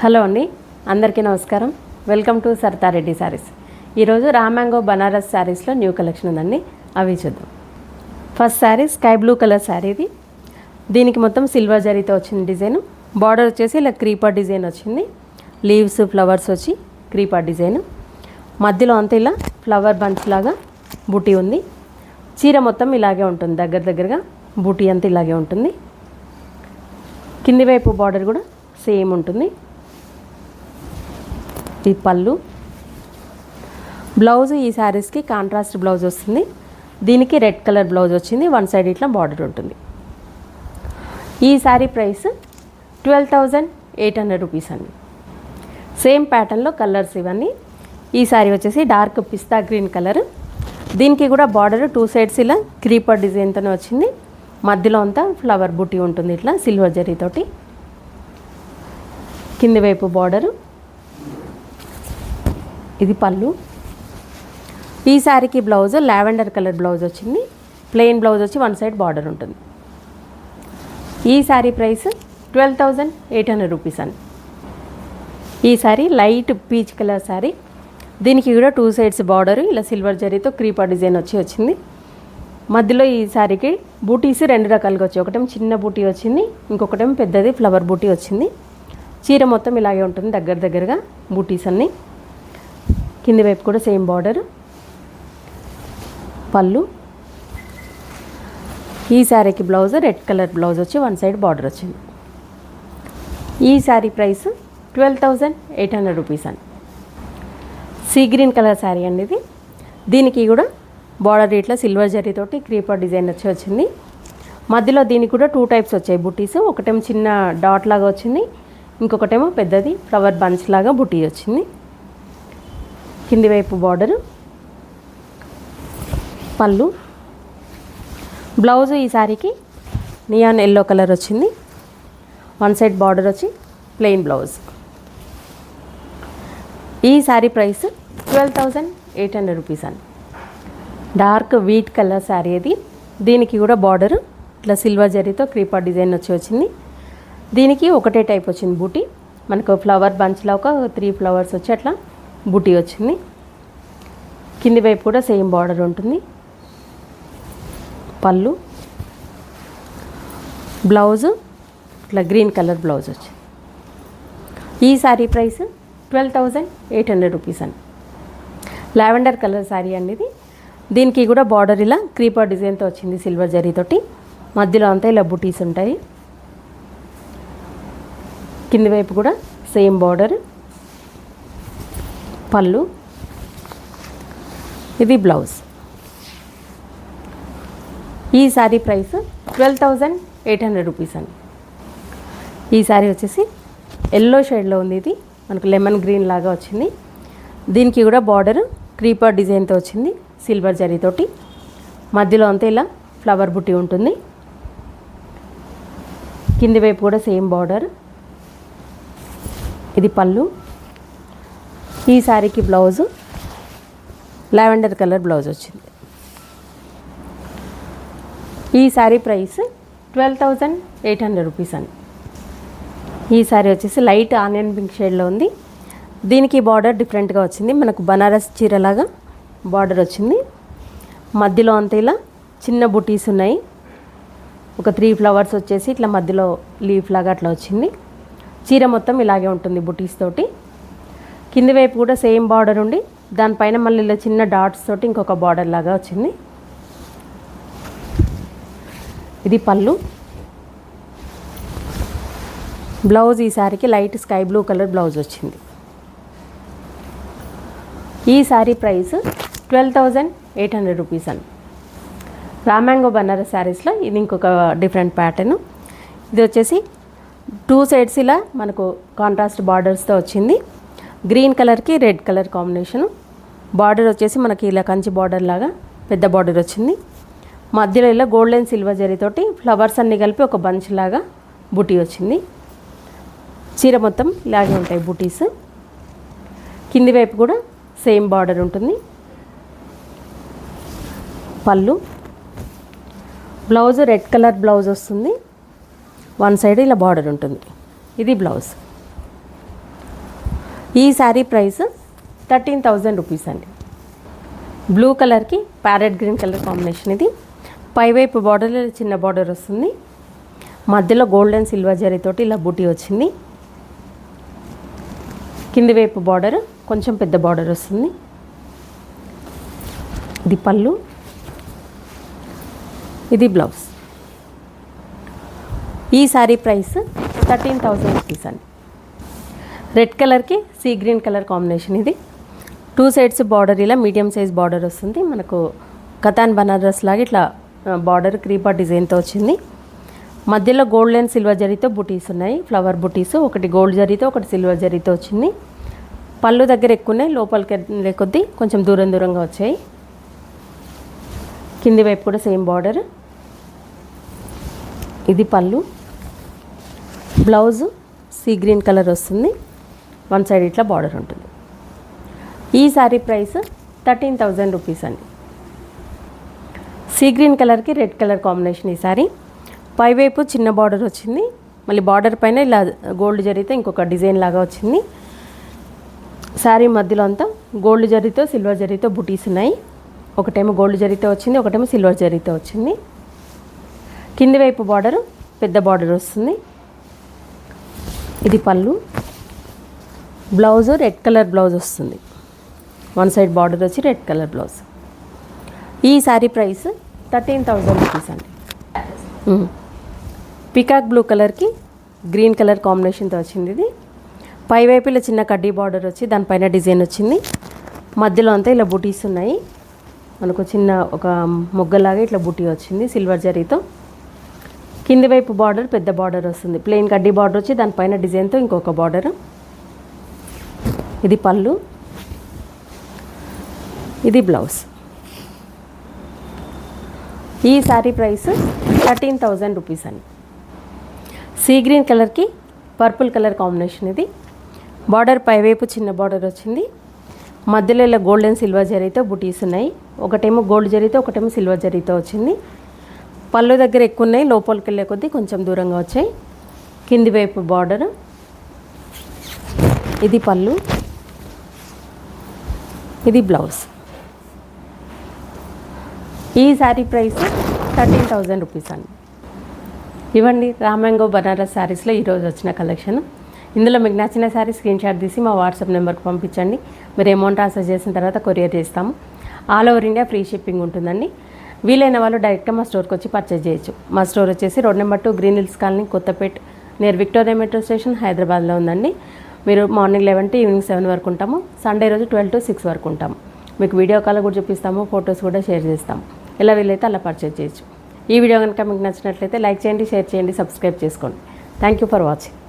Hello అండి అందరికీ నమస్కారం. వెల్కమ్ టు సర్తారెడ్డి శారీస్ ఈరోజు రామాంగో బనారస్ శారీస్లో న్యూ కలెక్షన్ ఉందండి. అవి చూద్దాం. First sari sky blue colour sari ఇది. దీనికి మొత్తం సిల్వర్ జరీతో వచ్చింది డిజైన్. బార్డర్ వచ్చేసి ఇలా క్రీపర్ డిజైన్ వచ్చింది. లీవ్స్ ఫ్లవర్స్ వచ్చి క్రీపర్ డిజైన్. మధ్యలో అంతా ఇలా ఫ్లవర్ బంచ్ లాగా బూటీ ఉంది. చీర మొత్తం ఇలాగే ఉంటుంది దగ్గర దగ్గరగా బూటీ అంతా ఇలాగే ఉంటుంది. కింది వైపు బార్డర్ కూడా సేమ్ ఉంటుంది. ఈ పళ్ళు. బ్లౌజ్ ఈ శారీస్కి కాంట్రాస్ట్ బ్లౌజ్ వస్తుంది. దీనికి రెడ్ కలర్ బ్లౌజ్ వచ్చింది. వన్ సైడ్ ఇట్లా బార్డర్ ఉంటుంది. ఈ sari price twelve thousand eight hundred rupees అండి. సేమ్ ప్యాటర్న్లో కలర్స్ ఇవన్నీ. ఈ శారీ వచ్చేసి డార్క్ పిస్తా గ్రీన్ కలర్. దీనికి కూడా బార్డర్ టూ సైడ్స్ ఇలా క్రీపర్ డిజైన్తోనే వచ్చింది. మధ్యలో అంతా ఫ్లవర్ బుట్టి ఉంటుంది ఇట్లా సిల్వర్ జరీతోటి కింది వైపు బార్డరు ఇది పళ్ళు. ఈ శారీకి బ్లౌజ్ లావెండర్ కలర్ బ్లౌజ్ వచ్చింది. ప్లెయిన్ బ్లౌజ్ వచ్చి వన్ సైడ్ బార్డర్ ఉంటుంది. ఈ sari price twelve thousand eight hundred rupees అండి. ఈ sari light peach colour sari. దీనికి కూడా టూ సైడ్స్ బార్డర్ ఇలా సిల్వర్ జరీతో క్రీపర్ డిజైన్ వచ్చి వచ్చింది. మధ్యలో ఈ శారీకి బూటీస్ రెండు రకాలుగా వచ్చాయి. ఒకటేమో చిన్న బూటీ వచ్చింది ఇంకొకటేమో పెద్దది ఫ్లవర్ బూటీ వచ్చింది. చీర మొత్తం ఇలాగే ఉంటుంది దగ్గర దగ్గరగా బూటీస్ అన్నీ. కింది వైపు కూడా సేమ్ బార్డర్. పళ్ళు. ఈ శారీకి బ్లౌజ్ రెడ్ కలర్ బ్లౌజ్ వచ్చి వన్ సైడ్ బార్డర్ వచ్చింది. ఈ sari price twelve thousand eight hundred rupees అండి. సీ గ్రీన్ కలర్ శారీ అండి ఇది. దీనికి కూడా బార్డర్ ఇట్లా సిల్వర్ జరీతోటి క్రీపర్ డిజైన్ వచ్చి వచ్చింది. మధ్యలో దీనికి కూడా టూ టైప్స్ వచ్చాయి బుట్టీస్ ఒకటేమో చిన్న డాట్ లాగా వచ్చింది. ఇంకొకటేమో పెద్దది ఫ్లవర్ బంచ్ లాగా బుటీ వచ్చింది. కింది వైపు బార్డరు పళ్ళు. బ్లౌజ్ ఈ శారీకి నియాన్ ఎల్లో కలర్ వచ్చింది. వన్ సైడ్ బార్డర్ వచ్చి ప్లెయిన్ బ్లౌజ్ ఈ sari price twelve thousand eight hundred rupees అండి. డార్క్ వీట్ కలర్ శారీ అది దీనికి కూడా బార్డర్ ఇట్లా సిల్వర్ జరీతో క్రీపర్ డిజైన్ వచ్చి వచ్చింది. దీనికి ఒకటే టైప్ వచ్చింది బూటీ. మనకు ఫ్లవర్ బంచ్లో ఒక త్రీ ఫ్లవర్స్ వచ్చి అట్లా బుటీ వచ్చింది. కింది వైపు కూడా సేమ్ బార్డర్ ఉంటుంది. పళ్ళు బ్లౌజ్ ఇట్లా గ్రీన్ కలర్ బ్లౌజ్ వచ్చింది. ఈ sari price twelve thousand eight hundred rupees అండి. లావెండర్ కలర్ శారీ అండి ఇది. దీనికి కూడా బార్డర్ ఇలా క్రీపర్ డిజైన్తో వచ్చింది సిల్వర్ జరీతోటి మధ్యలో అంతా ఇలా బుటీస్ ఉంటాయి. కింది వైపు కూడా సేమ్ బార్డర్. పళ్ళు. ఇది బ్లౌజ్. ఈ sari price twelve thousand eight hundred rupees అండి. ఈ శారీ వచ్చేసి ఎల్లో షేడ్లో ఉంది ఇది. మనకు లెమన్ గ్రీన్ లాగా వచ్చింది. దీనికి కూడా బార్డర్ క్రీపర్ డిజైన్తో వచ్చింది సిల్వర్ జరీతోటి మధ్యలో అంతా ఇలా ఫ్లవర్ బుట్టి ఉంటుంది. కింది వైపు కూడా సేమ్ బార్డర్. ఇది పళ్ళు. ఈ శారీకి బ్లౌజు. లావెండర్ కలర్ బ్లౌజ్ వచ్చింది. ఈ sari price twelve thousand eight hundred rupees అండి ఈ శారీ వచ్చేసి లైట్ ఆనియన్ పింక్ షేడ్లో ఉంది. దీనికి బార్డర్ డిఫరెంట్గా వచ్చింది. మనకు బనారస్ చీరలాగా బార్డర్ వచ్చింది. మధ్యలో అంతా ఇలా చిన్న బుటీస్ ఉన్నాయి. ఒక త్రీ ఫ్లవర్స్ వచ్చేసి ఇట్లా మధ్యలో లీఫ్ లాగా అట్లా వచ్చింది. చీర మొత్తం ఇలాగే ఉంటుంది బుటీస్ తోటి. కింది వైపు కూడా సేమ్ బార్డర్ ఉండి దానిపైన మళ్ళీ ఇలా చిన్న డాట్స్ తోటి ఇంకొక బార్డర్ లాగా వచ్చింది. ఇది పళ్ళు. బ్లౌజ్ ఈ శారీకి light sky blue colour blouse వచ్చింది. ఈ sari price twelve thousand eight hundred rupees అండి. రామాంగో బనారస్ శారీస్లో ఇది ఇంకొక డిఫరెంట్ ప్యాటర్న్. ఇది వచ్చేసి టూ సైడ్స్ ఇలా మనకు కాంట్రాస్ట్ బార్డర్స్తో వచ్చింది. గ్రీన్ కలర్కి రెడ్ కలర్ కాంబినేషను. బార్డర్ వచ్చేసి మనకి ఇలా కంచి బార్డర్ లాగా పెద్ద బార్డర్ వచ్చింది. మధ్యలో ఇలా గోల్డెన్ సిల్వర్ జరీతోటి ఫ్లవర్స్ అన్నీ కలిపి ఒక బంచ్ లాగా బుటీ వచ్చింది. చీర మొత్తం ఇలాగే ఉంటాయి బుటీస్. కింది వైపు కూడా సేమ్ బార్డర్ ఉంటుంది. పళ్ళు. బ్లౌజ్ రెడ్ కలర్ బ్లౌజ్ వస్తుంది. వన్ సైడ్ ఇలా బార్డర్ ఉంటుంది. ఇది బ్లౌజ్. ఈ sari price thirteen thousand rupees అండి. బ్లూ కలర్కి ప్యారెట్ గ్రీన్ కలర్ కాంబినేషన్ ఇది. పైవైపు బార్డర్ చిన్న బార్డర్ వస్తుంది. మధ్యలో గోల్డెన్ సిల్వర్ జరీతోటి ఇలా బూటీ వచ్చింది. కింది వైపు బార్డర్ కొంచెం పెద్ద బార్డర్ వస్తుంది. ఇది పళ్ళు. ఇది బ్లౌజ్ ఈ sari price thirteen thousand rupees అండి. రెడ్ కలర్కి సీ గ్రీన్ కలర్ కాంబినేషన్ ఇది. టూ సైడ్స్ బార్డర్ ఇలా మీడియం సైజ్ బార్డర్ వస్తుంది. మనకు కథాన్ బనారస్ లాగా ఇట్లా బార్డర్ క్రీపా డిజైన్తో వచ్చింది. మధ్యలో గోల్డ్ అండ్ సిల్వర్ జరీతో బుటీస్ ఉన్నాయి. ఫ్లవర్ బుటీస్ ఒకటి గోల్డ్ జరీతో ఒకటి సిల్వర్ జరీతో వచ్చింది. పళ్ళు దగ్గర ఎక్కువ ఉన్నాయి. లోపలికి లేకొద్ది కొంచెం దూరం దూరంగా వచ్చాయి. కింది వైపు కూడా సేమ్ బార్డర్. ఇది పళ్ళు. బ్లౌజ్ సీ గ్రీన్ కలర్ వస్తుంది. వన్ సైడ్ ఇట్లా బార్డర్ ఉంటుంది. ఈ sari price thirteen thousand rupees అండి. సీ గ్రీన్ కలర్కి రెడ్ కలర్ కాంబినేషన్ ఈ శారీ. పైవైపు చిన్న బార్డర్ వచ్చింది. మళ్ళీ బార్డర్ పైన ఇలా గోల్డ్ జరిగితే ఇంకొక డిజైన్ లాగా వచ్చింది. శారీ మధ్యలో అంతా గోల్డ్ జరీతో సిల్వర్ జరీతో బుటీస్ ఉన్నాయి. ఒకటేమో గోల్డ్ జరీతో వచ్చింది ఒకటేమో సిల్వర్ జరీతో వచ్చింది. కింది వైపు బార్డర్ పెద్ద బార్డర్ వస్తుంది. ఇది పళ్ళు. బ్లౌజ్ రెడ్ కలర్ బ్లౌజ్ వస్తుంది. వన్ సైడ్ బార్డర్ వచ్చి రెడ్ కలర్ బ్లౌజ్. ఈ sari price thirteen thousand rupees అండి. పికాక్ బ్లూ కలర్కి గ్రీన్ కలర్ కాంబినేషన్తో వచ్చింది ఇది. పైవైపు ఇలా చిన్న కడ్డీ బార్డర్ వచ్చి దానిపైన డిజైన్ వచ్చింది. మధ్యలో అంతా ఇలా బుటీస్ ఉన్నాయి. మనకు చిన్న ఒక మొగ్గలాగా ఇట్లా బుటీ వచ్చింది సిల్వర్ జరీతో. కింది వైపు బార్డర్ పెద్ద బార్డర్ వస్తుంది. ప్లెయిన్ కడ్డీ బార్డర్ వచ్చి దానిపైన డిజైన్తో ఇంకొక బార్డర్. ఇది పళ్ళు ఇది బ్లౌజ్. ఈ sari price thirteen thousand rupees అని సీ గ్రీన్ కలర్కి పర్పుల్ కలర్ కాంబినేషన్ ఇది. బార్డర్ పైవైపు చిన్న బార్డర్ వచ్చింది. మధ్యలో ఇలా గోల్డ్ అండ్ సిల్వర్ జరీతో బుటీస్ ఉన్నాయి. ఒకటేమో గోల్డ్ జరీతో ఒకటేమో సిల్వర్ జరీతో వచ్చింది. పళ్ళు దగ్గర ఎక్కువ ఉన్నాయి లోపలికి వెళ్ళే కొద్దీ కొంచెం దూరంగా వచ్చాయి. కింది వైపు బార్డర్. ఇది పళ్ళు. ఇది బ్లౌజ్. ఈ sari price thirteen thousand rupees అండి. ఇవ్వండి రామ్యాంగో బనారస్ శారీస్లో ఈరోజు వచ్చిన కలెక్షన్. ఇందులో మీకు నచ్చిన శారీ స్క్రీన్ షాట్ తీసి మా వాట్సాప్ నెంబర్కి పంపించండి. మీరు అమౌంట్ ట్రాన్స్ఫర్ చేసిన తర్వాత కొరియర్ చేస్తాము. All over India free shipping ఉంటుందండి. వీలైన వాళ్ళు డైరెక్ట్గా మా స్టోర్కి వచ్చి పర్చేజ్ చేయొచ్చు. మా స్టోర్ వచ్చేసి road number two green hills colony Kothapet near Victoria metro station హైదరాబాద్లో ఉందండి. మీరు morning eleven to evening seven వరకు ఉంటాము. సండే రోజు ట్వెల్వ్ టు సిక్స్ వరకు ఉంటాము. మీకు వీడియో కాల్ కూడా చూపిస్తాము ఫొటోస్ కూడా షేర్ చేస్తాము. ఎలా వీలైతే అలా పర్చేజ్ చేయొచ్చు. ఈ వీడియో కనుక మీకు నచ్చినట్లయితే లైక్ చేయండి షేర్ చేయండి సబ్స్క్రైబ్ చేసుకోండి. Thank you for watching